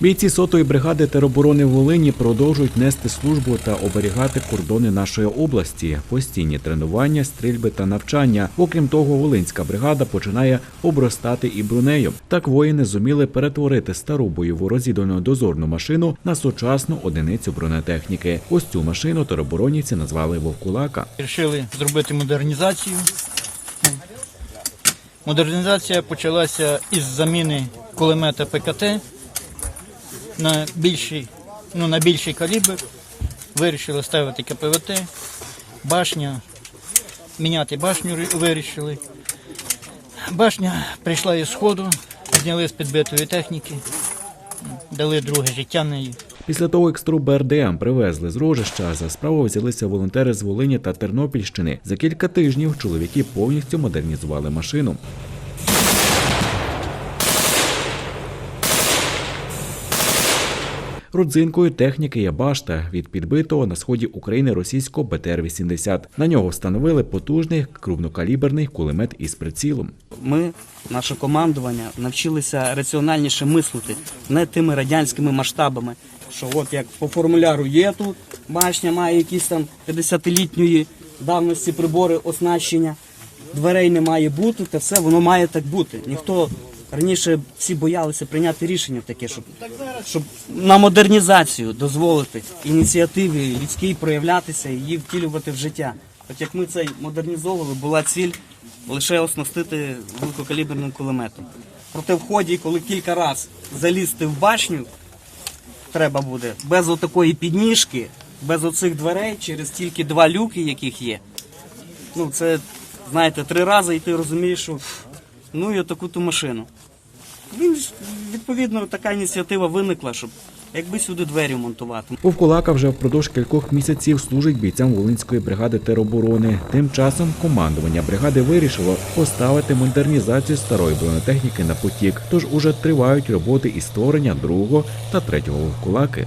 Бійці сотої бригади тероборони в Волині продовжують нести службу та оберігати кордони нашої області, постійні тренування, стрільби та навчання. Окрім того, Волинська бригада починає обростати і бронею. Так воїни зуміли перетворити стару бойову розвідувальну дозорну машину на сучасну одиницю бронетехніки. Ось цю машину тероборонівці назвали Вовкулака. Вирішили зробити модернізацію. Модернізація почалася із заміни кулемета ПКТ на більший, ну, на більший калібр. Вирішили ставити КПВТ, башня, міняти башню вирішили. Башня прийшла із сходу, зняли з підбитої техніки, дали друге життя неї. Після того, як стру БРДМ привезли з рожища, за справу взялися волонтери з Волині та Тернопільщини. За кілька тижнів чоловіки повністю модернізували машину. Родзинкою техніки є башта від підбитого на сході України російського БТР-80. На нього встановили потужний крупнокаліберний кулемет із прицілом. ми, наше командування, навчилися раціональніше мислити, не тими радянськими масштабами. Що от як по формуляру є тут, башня має якісь там 50-літньої давності прибори оснащення, дверей не має бути, та все воно має так бути. Ніхто раніше всі боялися прийняти рішення таке, щоб, щоб на модернізацію дозволити ініціативі людській проявлятися і її втілювати в життя. От як ми цей модернізовували, була ціль лише оснастити великокаліберним кулеметом. Проте в ході, коли кілька разів залізти в башню, треба буде без отакої підніжки, без оцих дверей, через тільки два люки, яких є. Ну, це, знаєте, три рази, і ти розумієш, що ну і отаку ту машину. Він відповідно, така ініціатива виникла, щоб якби сюди двері монтувати. Вовкулака вже впродовж кількох місяців служить бійцям Волинської бригади тероборони. Тим часом командування бригади вирішило поставити модернізацію старої бронетехніки на потік. Тож уже тривають роботи із створення другого та третього вовкулаки.